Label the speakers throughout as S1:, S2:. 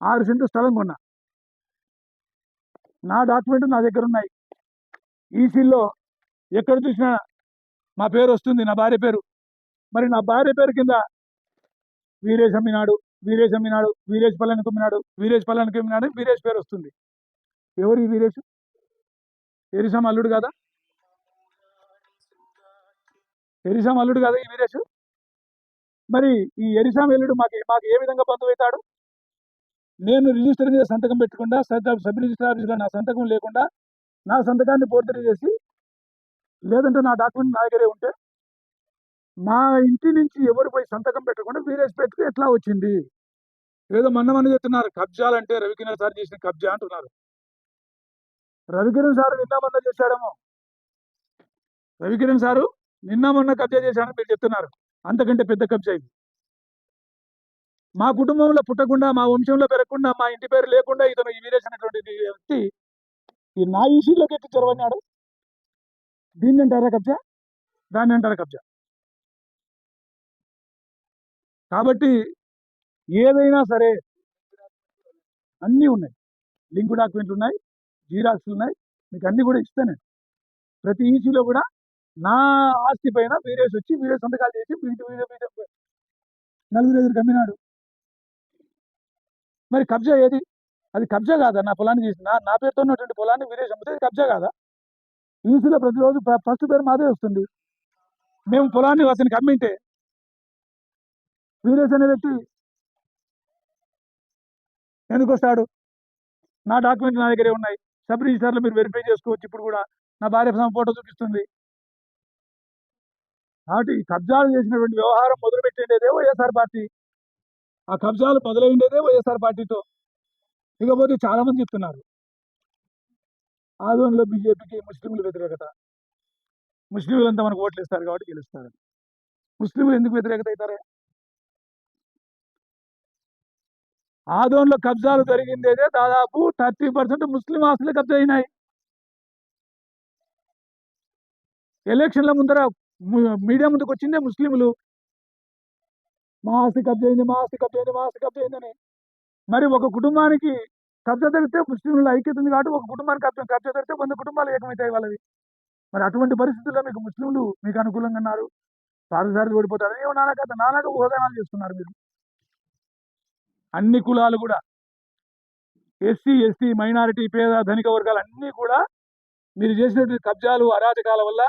S1: ఆరు సెంటు స్థలం కొన్నా. నా డాక్యుమెంట్ నా దగ్గర ఉన్నాయి. ఈసీలో ఎక్కడ చూసినా మా పేరు వస్తుంది నా భార్య పేరు. మరి నా భార్య పేరు కింద వీరేష్ అమ్మినాడు వీరేష్ అమ్మినాడు వీరేష్ పల్లెనికి అమ్మినాడు వీరేష్ పల్లెనికి అమ్మినాడు వీరేష్ పేరు వస్తుంది. ఎవరు ఈ వీరేష్? ఎరిసాం అల్లుడు కదా? ఎరిసాం అల్లుడు కదా ఈ వీరేష్? మరి ఈ ఎరిసాం అల్లుడు మాకు మాకు ఏ విధంగా బంధువు అవుతాడు నేను రిజిస్టర్ మీద సంతకం పెట్టకుండా సబ్ సబ్ రిజిస్టర్ ఆఫీస్లో నా సంతకం లేకుండా నా సంతకాన్ని పోర్తరీ చేసి లేదంటే నా డాక్యుమెంట్ నా దగ్గరే ఉంటే మా ఇంటి నుంచి ఎవరు పోయి సంతకం పెట్టకుండా వీరేష్ పెట్టుకు ఎట్లా వచ్చింది? ఏదో మొన్న మొన్న చెప్తున్నారు కబ్జాలంటే రవికిరణ్ సార్ చేసిన కబ్జా అంటున్నారు. రవికిరణ్ సార్ నిన్న మొన్న చేశాడేమో. రవికిరణ్ సారు నిన్న మొన్న కబ్జా చేశాడని మీరు చెప్తున్నారు. అంతకంటే పెద్ద కబ్జా ఇది. మా కుటుంబంలో పుట్టకుండా మా వంశంలో పెరగకుండా మా ఇంటి పేరు లేకుండా ఇతను ఈ వ్యక్తి ఈ నా ఈసీలోకి ఎక్కి చొరవన్నాడు దీన్ని అంటారా కబ్జా? దాన్ని అంటారా కబ్జా? కాబట్టి ఏదైనా సరే అన్నీ ఉన్నాయి. లింక్ డాక్యుమెంట్లు ఉన్నాయి జీరాక్స్లు ఉన్నాయి. మీకు అన్నీ కూడా ఇస్తాను ప్రతి ఈసీలో కూడా నా ఆస్తి పైన వీరేసి వచ్చి వీరే సంతకాలు చేసి వీటి వీరే నలుగురు ఎదురు కమ్మినాడు. మరి కబ్జా ఏది? అది కబ్జా కాదా? నా పొలాన్ని తీసి నా నా పేరుతో ఉన్నటువంటి పొలాన్ని వీరేష్ అమ్మితే కబ్జా కాదా? ఈసీలో ప్రతిరోజు ఫస్ట్ పేరు మాదే వస్తుంది. మేము పొలాన్ని అతనికి అమ్మింటే వీరేష్ అనే వ్యక్తి ఎందుకు వస్తాడు? నా డాక్యుమెంట్ నా దగ్గరే ఉన్నాయి. సబ్ రిజిస్టర్లో మీరు వెరిఫై చేసుకోవచ్చు. ఇప్పుడు కూడా నా భార్య సమ ఫోటో చూపిస్తుంది. కాబట్టి కబ్జాలు చేసినటువంటి వ్యవహారం మొదలుపెట్టేదేవో వైఎస్ఆర్ పార్టీ. ఆ కబ్జాలు మొదలైండేదే వైఎస్ఆర్ పార్టీతో. ఇకపోతే చాలా మంది చెప్తున్నారు. ఆదోన్లో బీజేపీకి ముస్లింలు వ్యతిరేకత. ముస్లింలంతా మనకు ఓట్లు ఇస్తారు కాబట్టి గెలుస్తారు. ముస్లింలు ఎందుకు వ్యతిరేకత అవుతారే? ఆదోన్లో కబ్జాలు జరిగిందేదే దాదాపు థర్టీ పర్సెంట్ ముస్లిం ఆస్తులు కబ్జా అయినాయి. ఎలక్షన్ల ముందర మీడియా ముందుకు వచ్చిందే ముస్లింలు. మా కబ్జైంది కబ్జా కబ్జైంది మా ఆస్తి కబ్జా మరి ఒక కుటుంబానికి కబ్జా జరిగితే ముస్లింల ఐక్యత ఉంది కాబట్టి ఒక కుటుంబానికి కబ్జ కబ్జ జరిగితే వంద కుటుంబాలు ఏకమవుతాయి వాళ్ళవి. మరి అటువంటి పరిస్థితుల్లో మీకు ముస్లింలు మీకు అనుకూలంగా ఉన్నారు. సారిసారి ఓడిపోతారు. ఏమో నానా కథ నానాక ఊహాగానాలు చేస్తున్నారు మీరు. అన్ని కులాలు కూడా. ఎస్సీ ఎస్టీ మైనారిటీ పేద ధనిక వర్గాలు అన్నీ కూడా మీరు చేసినటువంటి కబ్జాలు అరాజకాల వల్ల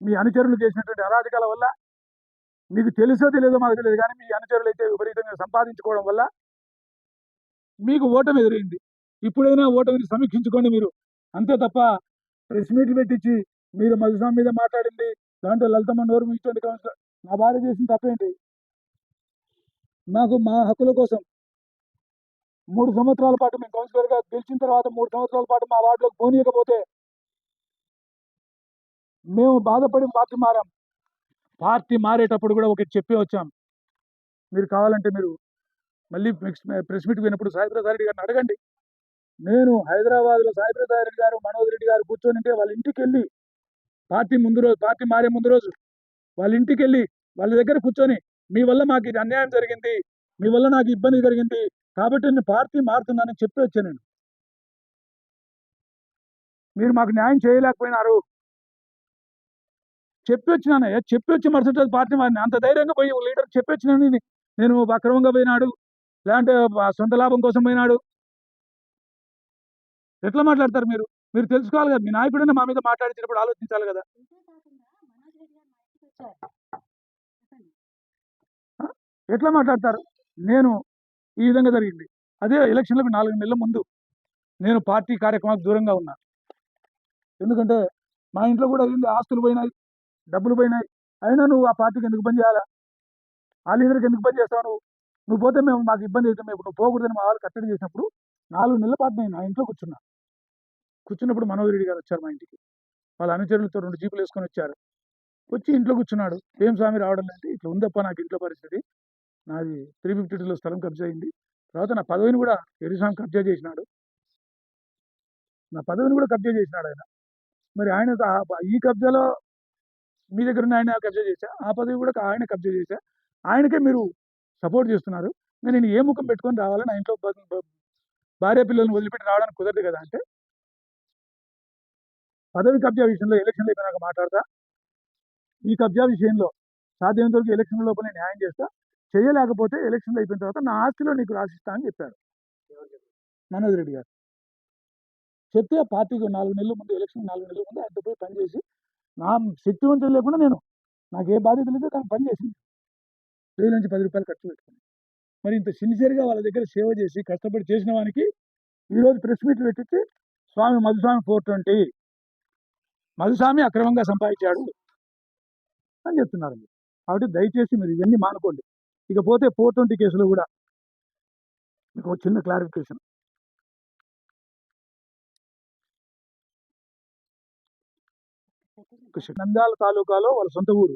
S1: మీ అనుచరులు చేసినటువంటి అరాజకాల వల్ల మీకు తెలుసో తెలియదో మాకు తెలియదు కానీ మీ అనుచరులు అయితే విపరీతంగా సంపాదించుకోవడం వల్ల మీకు ఓటమి ఎదురైంది. ఇప్పుడైనా ఓటమిని సమీక్షించుకోండి మీరు. అంతే తప్ప ప్రెస్ మీట్లు పెట్టించి మీరు మధుస్వామి మీద మాట్లాడింది దాంట్లో లలితమ్మ నోరు ఇటువంటి కౌన్సిలర్ నా భార్య చేసిన తప్పేంటి? నాకు మా హక్కుల కోసం మూడు సంవత్సరాల పాటు మేము కౌన్సిలర్గా గెలిచిన తర్వాత మూడు సంవత్సరాల పాటు మా వార్డులోకి పోనీయకపోతే మేము బాధపడి పార్టీ మారాం. పార్టీ మారేటప్పుడు కూడా ఒకటి చెప్పే వచ్చాం. మీరు కావాలంటే మీరు మళ్ళీ ప్రెస్ మీట్ పోయినప్పుడు సాయిప్రసాద్ రెడ్డి గారిని అడగండి. నేను హైదరాబాద్లో సాయిప్రసాద్ రెడ్డి గారు మనోజ్ రెడ్డి గారు కూర్చొని ఉంటే వాళ్ళ ఇంటికి వెళ్ళి పార్టీ ముందు రోజు పార్టీ మారే ముందు రోజు వాళ్ళ ఇంటికి వెళ్ళి వాళ్ళ దగ్గర కూర్చొని మీ వల్ల మాకు ఇది అన్యాయం జరిగింది మీ వల్ల నాకు ఇబ్బంది జరిగింది కాబట్టి నేను పార్టీ మారుతున్నానని చెప్పి వచ్చాను నేను. మీరు మాకు న్యాయం చేయలేకపోయినారు. చెప్పి వచ్చినానయ్యా చెప్పి వచ్చి మరుసటి రోజు పార్టీ మారిన అంత ధైర్యంగా పోయి లీడర్ చెప్పి వచ్చినాను నేను. అక్రమంగా పోయినాడు లేదంటే సొంత లాభం కోసం పోయినాడు. ఎట్లా మాట్లాడతారు మీరు? మీరు తెలుసుకోవాలి కదా మీ నాయకుడైనా మా మీద మాట్లాడించినప్పుడు ఆలోచించాలి కదా. ఎట్లా మాట్లాడతారు? నేను ఈ విధంగా జరిగింది. అదే ఎలక్షన్లకు నాలుగు నెలల ముందు నేను పార్టీ కార్యక్రమాలకు దూరంగా ఉన్నా. ఎందుకంటే మా ఇంట్లో కూడా ఆస్తులు పోయినాయి. డబ్బులు పోయినాయి. అయినా నువ్వు ఆ పార్టీకి ఎందుకు పని చేయాలా? ఆ లీడర్కి ఎందుకు పని చేస్తావు నువ్వు? నువ్వు పోతే మేము మాకు ఇబ్బంది అవుతాం మేము నువ్వు పోకూడదని మా వాళ్ళు కట్టడి చేసినప్పుడు నాలుగు నెలల పాటు నేను నా ఇంట్లో కూర్చున్నా. కూర్చున్నప్పుడు మనోహర్ రెడ్డి గారు వచ్చారు మా ఇంటికి. వాళ్ళ అనుచరులతో రెండు జీపులు వేసుకొని వచ్చారు. వచ్చి ఇంట్లో కూర్చున్నాడు. ఏం స్వామి రావడం లేదంటే ఇట్లా ఉందప్ప నాకు ఇంట్లో పరిస్థితి. నాది త్రీ ఫిఫ్టీ టూలో స్థలం కబ్జా అయింది. తర్వాత నా పదవిని కూడా ఎరిస్వామి కబ్జా చేసినాడు. నా పదవిని కూడా కబ్జా చేసినాడు ఆయన. మరి ఆయన ఈ కబ్జాలో మీ దగ్గర ఉన్న ఆయన కబ్జా చేశా? ఆ పదవి కూడా ఆయన కబ్జా చేశా? ఆయనకే మీరు సపోర్ట్ చేస్తున్నారు. నేను ఏ ముఖం పెట్టుకొని రావాలి నా ఇంట్లో భార్య పిల్లల్ని వదిలిపెట్టి రావడానికి కుదరదు కదా అంటే? పదవి కబ్జా విషయంలో ఎలక్షన్లు అయిపోయినాక మాట్లాడతా. ఈ కబ్జా విషయంలో సాధ్యమైనంత వరకు ఎలక్షన్ లోపల న్యాయం చేస్తా. చేయలేకపోతే ఎలక్షన్లు అయిపోయిన తర్వాత నా ఆస్తిలో నీకు రాసిస్తా అని చెప్పాడు మనోజ్ రెడ్డి గారు. చెప్తే ఆ పార్టీకి నాలుగు నెలల ముందు ఎలక్షన్ నాలుగు నెలల ముందు ఆయనతో పోయి పనిచేసి నా శక్తివంతులు లేకుండా నేను నాకు ఏ బాధ్యత లేదు కానీ పని చేసింది. వెయ్యి నుంచి పది రూపాయలు ఖర్చు పెట్టుకుని. మరి ఇంత సిన్సియర్గా వాళ్ళ దగ్గర సేవ చేసి కష్టపడి చేసిన వానికి ఈరోజు ప్రెస్ మీట్లు పెట్టించి స్వామి మధుస్వామి ఫోర్ ట్వంటీ మధుస్వామి అక్రమంగా సంపాదించాడు అని చెప్తున్నారు మీరు కాబట్టి దయచేసి మీరు ఇవన్నీ మానుకోండి. ఇకపోతే ఫోర్ ట్వంటీ కేసులో కూడా మీకు చిన్న క్లారిఫికేషన్. నంద్యాల తాలూకాలో వాళ్ళ సొంత ఊరు.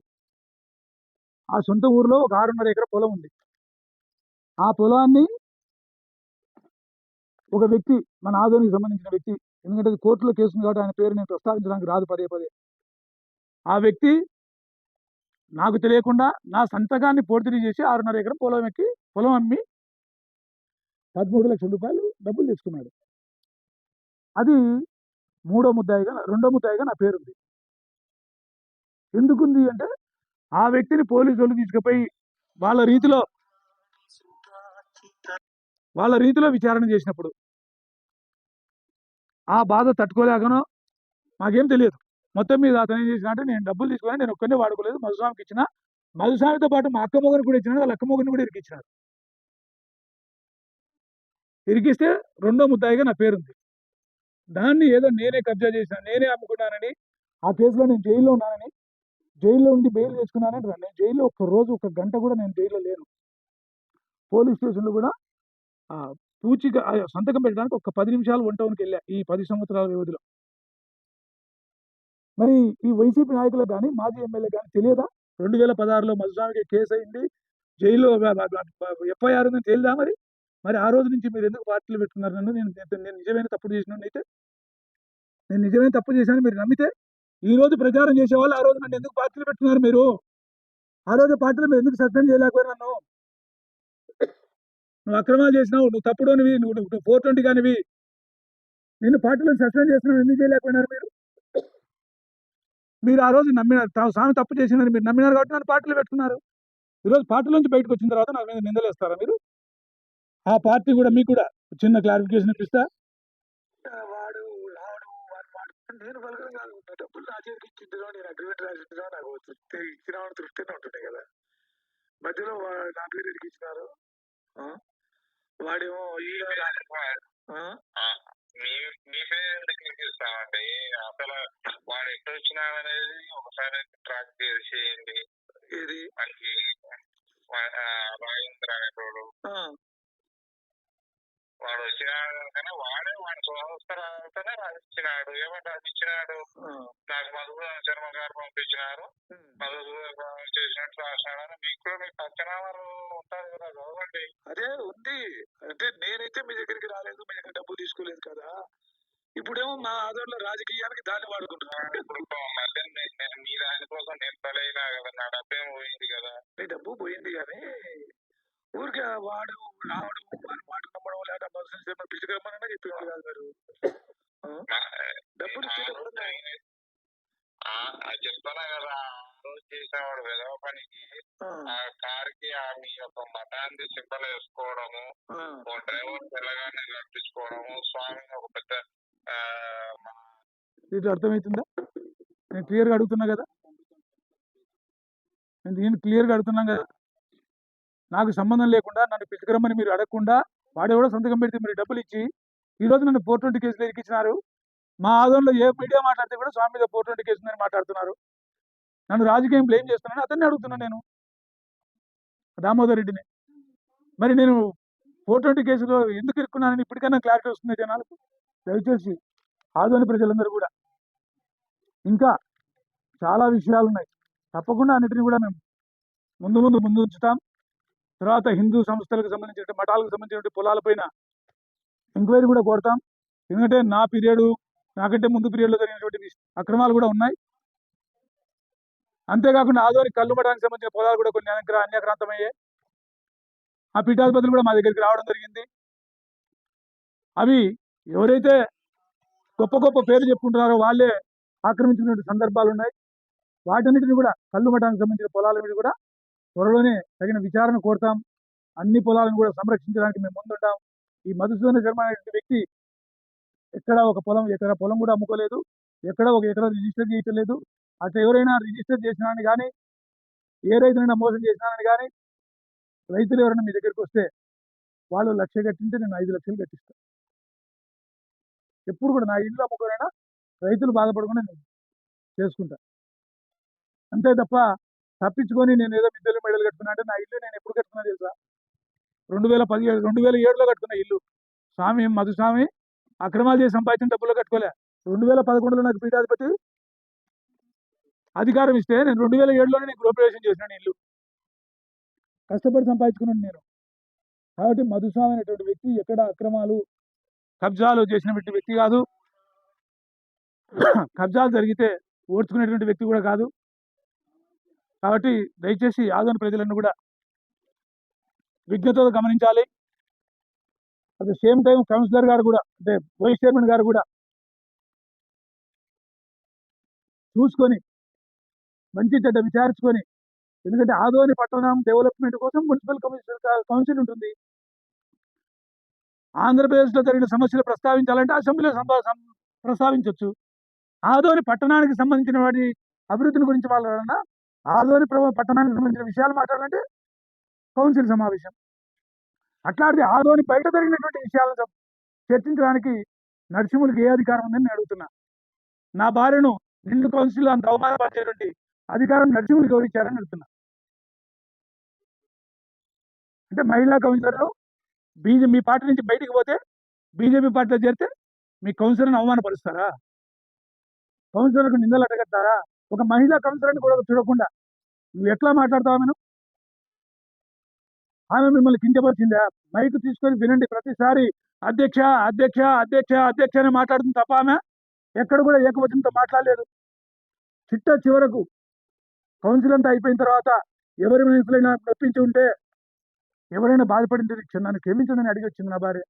S1: ఆ సొంత ఊరిలో ఒక ఆరున్నర ఎకర పొలం ఉంది. ఆ పొలాన్ని ఒక వ్యక్తి మన ఆదోనికి సంబంధించిన వ్యక్తి ఎందుకంటే అది కోర్టులో కేసు ఉంది కాబట్టి ఆయన పేరు నేను ప్రస్తావించడానికి రాదు పదే పదే. ఆ వ్యక్తి నాకు తెలియకుండా నా సంతకాన్ని పోర్తిరి చేసి ఆరున్నర ఎకరం పొలం ఎక్కి పొలం అమ్మి పదమూడు లక్షల రూపాయలు డబ్బులు తీసుకున్నాడు. అది మూడో ముద్దాయిగా రెండో ముద్దాయిగా నా పేరుంది. ఎందుకుంది అంటే ఆ వ్యక్తిని పోలీసు వాళ్ళు తీసుకుపోయి వాళ్ళ రీతిలో వాళ్ళ రీతిలో విచారణ చేసినప్పుడు ఆ బాధ తట్టుకోలేకనో మాకేం తెలియదు. మొత్తం మీద అతను ఏం చేసిన అంటే నేను డబ్బులు తీసుకొని నేను ఒక్కనే వాడుకోలేదు. మధుస్వామికి ఇచ్చిన. మధుస్వామితో పాటు మా అక్క మొగని కూడా ఇచ్చినాడు. వాళ్ళ అక్క కూడా ఇరికిచ్చినాడు. ఇరికిస్తే రెండో ముద్దాయిగా నా పేరుంది. దాన్ని ఏదో నేనే కబ్జా చేసిన నేనే అమ్ముకున్నానని ఆ కేసులో నేను జైల్లో ఉన్నానని జైల్లో ఉండి బెయిల్ తెచ్చుకున్నానని నేను జైల్లో ఒక రోజు ఒక గంట కూడా నేను జైల్లో లేను. పోలీస్ స్టేషన్లో కూడా పూచిగా సంతకం పెట్టడానికి ఒక పది నిమిషాలు వన్ టౌన్కి వెళ్ళా ఈ పది సంవత్సరాల వ్యవధిలో. మరి ఈ వైసీపీ నాయకులకు కానీ మాజీ ఎమ్మెల్యే కానీ తెలియదా? రెండు వేల పదహారులో మధుస్వామికి కేసు అయింది. జైల్లో ఎఫ్ఐఆర్ ఉందని తెలియదా మరి? మరి ఆ రోజు నుంచి మీరు ఎందుకు పార్టీలు పెట్టుకున్నారు నన్ను? నేను నేను- నేను నిజమైన తప్పు చేసిన అయితే? నేను నిజమైన తప్పు చేశాను మీరు నమ్మితే ఈ రోజు ప్రచారం చేసేవాళ్ళు ఆ రోజు నన్ను ఎందుకు పార్టీలు పెట్టుకున్నారు మీరు? ఆ రోజు పార్టీలు మీరు ఎందుకు సస్పెండ్ చేయలేకపోయారు నన్ను? నువ్వు అక్రమాలు చేసినావు నువ్వు తప్పుడు నువ్వు నువ్వు ఫోర్ ట్వంటీ కానివి. నేను పార్టీలో సస్పెండ్ చేస్తున్నావు ఎందుకు చేయలేకపోయినారు మీరు? మీరు ఆ రోజు నమ్మినారు తాను స్వామి తప్పు చేసినారు మీరు నమ్మినారు కాబట్టి నన్ను పార్టీలు పెట్టుకున్నారు. ఈరోజు పార్టీ నుంచి బయటకు వచ్చిన తర్వాత నాకు మీద నిందలేస్తారా మీరు? ఆ పార్టీ కూడా మీకు కూడా చిన్న క్లారిఫికేషన్ ఇప్పిస్తా. వాడు వాడు నేను కాదు. నా చేతికి ఇచ్చిందో నేను అగ్రిమెంట్ రాసిందో నాకు తృప్తి ఇచ్చిన తృప్తినే ఉంటుంది కదా. మధ్యలో నా పేరు ఇచ్చినారు? వాడేమో?
S2: మీ పేరు ఎందుకు అసలు వాడు ఎక్కడ వచ్చినాడనేది ఒకసారి ట్రాక్ చేసేయండి.
S1: ఇది
S2: మనకి రాజేంద్ర అనేటోడు వాడు వచ్చినాడు కానీ వాడే వాడి సంవత్సరాలతోనే రాసిచ్చినాడు. ఏమంటే రాసిచ్చినాడు. నాకు మధుర శర్మ గారు పంపించినారు. మధుర చేసినట్టు రాసినాడని మీకు కూడా పచ్చనామారు ఉంటారు కదా చదవండి.
S1: అదే ఉంది. అంటే నేనైతే మీ దగ్గరికి రాలేదు మీ దగ్గర డబ్బులు తీసుకోలేదు కదా. ఇప్పుడేమో మా ఆధార్లో రాజకీయానికి దాన్ని వాడుకుంటున్నాను.
S2: ఇప్పుడు
S1: ఇటు అర్థమవుతుందా నేను క్లియర్గా అడుగుతున్నా కదా? నేను క్లియర్గా అడుగుతున్నాం కదా? నాకు సంబంధం లేకుండా నన్ను పిలుచుకురమ్మని మీరు అడగకుండా వాడెవడో సంతకం పెడితే మీరు డబ్బులు ఇచ్చి ఈ రోజు నన్ను ఫోర్ ట్వంటీ కేసులు ఇరికించినారు మా ఆదంలో ఏ మీడియా మాట్లాడితే కూడా స్వామి మీద ఫోర్ ట్వంటీ కేసు ఉందని మాట్లాడుతున్నారు. నన్ను రాజకీయం బ్లేమ్ చేస్తున్నాను అతన్ని అడుగుతున్నాను నేను. దామోదర్ రెడ్డిని మరి నేను ఫోర్ ట్వంటీ కేసులో ఎందుకు ఇరుక్కున్నానని ఇప్పటికైనా క్లారిటీ వస్తుంది జనాలకు? దయచేసి ఆదోని ప్రజలందరూ కూడా. ఇంకా చాలా విషయాలు ఉన్నాయి. తప్పకుండా అన్నిటిని కూడా మేము ముందు ముందు ముందు ఉంచుతాం. తర్వాత హిందూ సంస్థలకు సంబంధించిన మఠాలకు సంబంధించిన పొలాలపైన ఎంక్వైరీ కూడా కోరుతాం. ఎందుకంటే నా పీరియడ్ నాకంటే ముందు పీరియడ్లో జరిగినటువంటి అక్రమాలు కూడా ఉన్నాయి. అంతేకాకుండా ఆదోని కళ్ళు మఠానికి సంబంధించిన పొలాలు కూడా కొన్ని అన్యగ్ర అన్యక్రాంతమయ్యాయి. ఆ పీఠాధిపతులు కూడా మా దగ్గరికి రావడం జరిగింది. అవి ఎవరైతే గొప్ప గొప్ప పేర్లు చెప్పుకుంటున్నారో వాళ్ళే ఆక్రమించుకున్న సందర్భాలు ఉన్నాయి. వాటన్నిటిని కూడా కళ్ళు మఠానికి సంబంధించిన పొలాల మీద కూడా త్వరలోనే తగిన విచారణ కోరుతాం. అన్ని పొలాలను కూడా సంరక్షించడానికి మేము ముందుంటాం. ఈ మధుసూదన శర్మ అనేటువంటి వ్యక్తి ఎక్కడ ఒక పొలం ఎక్కడ పొలం కూడా అమ్ముకోలేదు. ఎక్కడ ఒక ఎకరా రిజిస్టర్ చేయట్లేదు. అట్లా ఎవరైనా రిజిస్టర్ చేసినారని కానీ ఏ రైతునైనా మోసం చేసినారని కానీ రైతులు ఎవరైనా మీ దగ్గరికి వస్తే వాళ్ళు లక్ష కట్టింటే నేను ఐదు లక్షలు కట్టిస్తాను ఎప్పుడు కూడా నా ఇల్లు అమ్ముకోనైనా? రైతులు బాధపడకుండా నేను చేసుకుంటా. అంతే తప్ప తప్పించుకొని నేను ఏదో మిద్దెలు మెడలు కట్టుకున్నా అంటే నా ఇల్లు నేను ఎప్పుడు కట్టుకున్నా తెలుసా? రెండు వేల పదిహేడు రెండు వేల ఏడులో కట్టుకున్న ఇల్లు. స్వామి మధుస్వామి అక్రమాలు చేసి సంపాదించిన డబ్బులో కట్టుకోలే. రెండు వేల పదకొండులో నాకు పీఠాధిపతి అధికారం ఇస్తే నేను రెండు వేల ఏడులోనే నేను గృహప్రవేశం చేసినాను ఇల్లు. కష్టపడి సంపాదించుకున్నాను నేను. కాబట్టి మధుస్వామి అనేటువంటి వ్యక్తి ఎక్కడ అక్రమాలు కబ్జాలు చేసినటువంటి వ్యక్తి కాదు. కబ్జాలు జరిగితే ఓడ్చుకునేటువంటి వ్యక్తి కూడా కాదు. కాబట్టి దయచేసి ఆదోని ప్రజలను కూడా విజ్ఞతతో గమనించాలి. At the same time councillor గారు కూడా అంటే వైస్ చైర్మన్ గారు కూడా చూసుకొని మంచి చెడ్డ విచారించుకొని ఎందుకంటే ఆదోని పట్టణం డెవలప్మెంట్ కోసం మున్సిపల్ కమిషనర్ కౌన్సిల్ ఉంటుంది. ఆంధ్రప్రదేశ్లో జరిగిన సమస్యలు ప్రస్తావించాలంటే అసెంబ్లీలో సంభా- సం- ప్రస్తావించవచ్చు ఆదోని పట్టణానికి సంబంధించిన వాటి అభివృద్ధిని గురించి వాళ్ళన్నా ఆదోని ప్రభు పట్టణానికి సంబంధించిన విషయాలు మాట్లాడాలంటే కౌన్సిల్ సమావేశం. అట్లాంటిది ఆదోని బయట జరిగినటువంటి విషయాలను చర్చించడానికి నరసింహులకి ఏ అధికారం ఉందని నేను అడుగుతున్నా. నా భార్యను నిండు కౌన్సిల్ అంత అవమానపరిచేటువంటి అధికారం నరసింహులకి ఎవరు ఇచ్చారని అడుగుతున్నా. అంటే మహిళా కౌన్సిలర్లు బీజే మీ పార్టీ నుంచి బయటికి పోతే బీజేపీ పార్టీలో చేరితే మీ కౌన్సిలర్ని అవమానపరుస్తారా? కౌన్సిలర్కు నిందలు అడగట్టారా ఒక మహిళా కౌన్సిలర్ని కూడా చూడకుండా. నువ్వు ఎట్లా మాట్లాడతావు ఆమెను? ఆమె మిమ్మల్ని కించపరిచిందా? మైక్ తీసుకొని వినండి ప్రతిసారి. అధ్యక్ష అధ్యక్ష అధ్యక్ష అధ్యక్ష అని మాట్లాడుతుంది తప్ప ఆమె. ఎక్కడ కూడా ఏకవచనంతో మాట్లాడలేదు. చిట్ట చివరకు కౌన్సిల్ అంతా అయిపోయిన తర్వాత ఎవరి మనసులైనా నొప్పించి ఉంటే ఎవరైనా బాధపడింది? నన్ను క్షమించదని అడిగి వచ్చింది నా భార్య.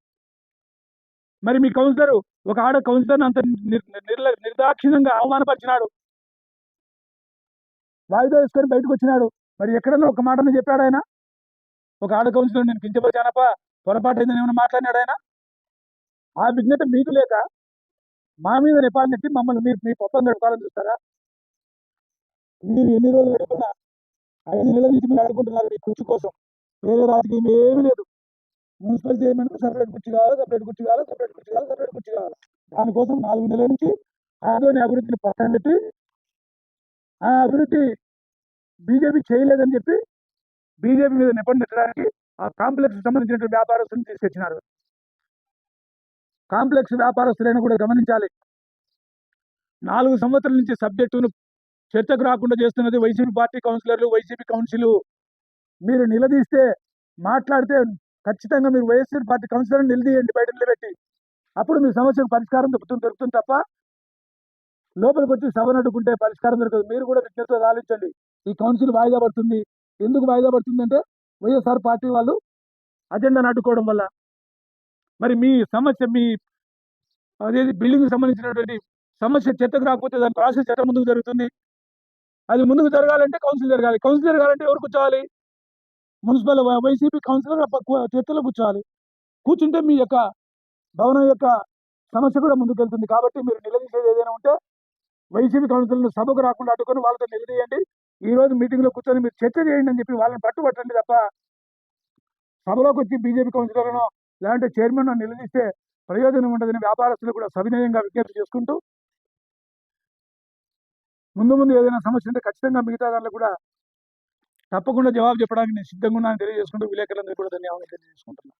S1: మరి మీ కౌన్సిలర్ ఒక ఆడ కౌన్సిలర్ అంత నిర్- నిర్ల- నిర్దాక్షిణ్యంగా అవమానపరిచినాడు. వాయిదా వేసుకొని బయటకు వచ్చినాడు. మరి ఎక్కడన్నా ఒక మాటను చెప్పాడు ఆయన? ఒక ఆడ కౌన్సిలర్ నేను కించపరిచానప్ప పొరపాటు అయిందని ఏమైనా మాట్లాడినాడు ఆయన? ఆ విజ్ఞత మీకు లేక మా మీద నెపాలు నెట్టి మమ్మల్ని మీరు మీ పొప్పం గడపాలని చూస్తారా? మీరు ఎన్ని రోజులు గడుపుకున్నా ఐదు నెలల నుంచి మీరు అడుగుంటున్నారు మీ కుర్చీ కోసం. వేరే రాజకీయం ఏమీ లేదు. మున్సిపల్ చైర్మన్ సపరేట్ కుర్చీ కావాలి సపరేట్ కుర్చీ కావాలి సపరేట్ కుర్చీ కావాలి సపరేట్ కుర్చీ కావాలి? దానికోసం నాలుగు నెలల నుంచి ఆదోని అభివృద్ధిని పక్కన పెట్టి ఆ అభివృద్ధి బీజేపీ చేయలేదని చెప్పి బీజేపీ మీద నెపం పెట్టడానికి ఆ కాంప్లెక్స్ సంబంధించిన వ్యాపారస్తులను తీసుకొచ్చినారు. కాంప్లెక్స్ వ్యాపారస్తులైనా కూడా గమనించాలి. నాలుగు సంవత్సరాల నుంచి సబ్జెక్టును చర్చకు రాకుండా చేస్తున్నది వైసీపీ పార్టీ కౌన్సిలర్లు వైసీపీ కౌన్సిల్. మీరు నిలదీస్తే మాట్లాడితే ఖచ్చితంగా మీరు వైఎస్ఆర్ పార్టీ కౌన్సిలర్ నిలదీయండి బయట నిలబెట్టి. అప్పుడు మీ సమస్యకు పరిష్కారం దొరుకుతుంది దొరుకుతుంది తప్ప లోపలికి వచ్చి సభ అడ్డుకుంటే పరిష్కారం దొరకదు. మీరు కూడా విజ్ఞతతో ఆలోచించండి. ఈ కౌన్సిల్ వాయిదా పడుతుంది. ఎందుకు వాయిదా పడుతుంది అంటే వైఎస్ఆర్ పార్టీ వాళ్ళు అజెండా నాటుకోవడం వల్ల. మరి మీ సమస్య మీ అదేది బిల్డింగ్కి సంబంధించినటువంటి సమస్య చెత్తకు రాకపోతే దాని ప్రాసెస్ చెట్ట ముందుకు జరుగుతుంది? అది ముందుకు జరగాలంటే కౌన్సిల్ జరగాలి. కౌన్సిల్ జరగాలంటే ఎవరు కూర్చోవాలి? మున్సిపల్ వైసీపీ కౌన్సిలర్ ఆ చర్చలో కూర్చోవాలి. కూర్చుంటే మీ యొక్క భవనం యొక్క సమస్య కూడా ముందుకెళ్తుంది. కాబట్టి మీరు నిలదీసేది ఏదైనా ఉంటే వైసీపీ కౌన్సిలర్ను సభకు రాకుండా అడ్డుకొని వాళ్ళతో నిలదీయండి. ఈ రోజు మీటింగ్లో కూర్చొని మీరు చర్చ చేయండి అని చెప్పి వాళ్ళని పట్టుబట్టండి తప్ప సభలోకి వచ్చి బీజేపీ కౌన్సిలర్ను లేదంటే చైర్మన్ నిలదీస్తే ప్రయోజనం ఉండదని వ్యాపారస్తులు కూడా సవినయంగా విజ్ఞప్తి చేసుకుంటూ ముందు ముందు ఏదైనా సమస్య ఉంటే ఖచ్చితంగా మిగతా దాంట్లో కూడా తప్పకుండా జవాబు చెప్పడానికి నేను సిద్ధంగా ఉన్నాను తెలియజేసుకుంటూ విలేకరులందరూ కూడా ధన్యవాదాలు తెలియజేసుకుంటున్నాను.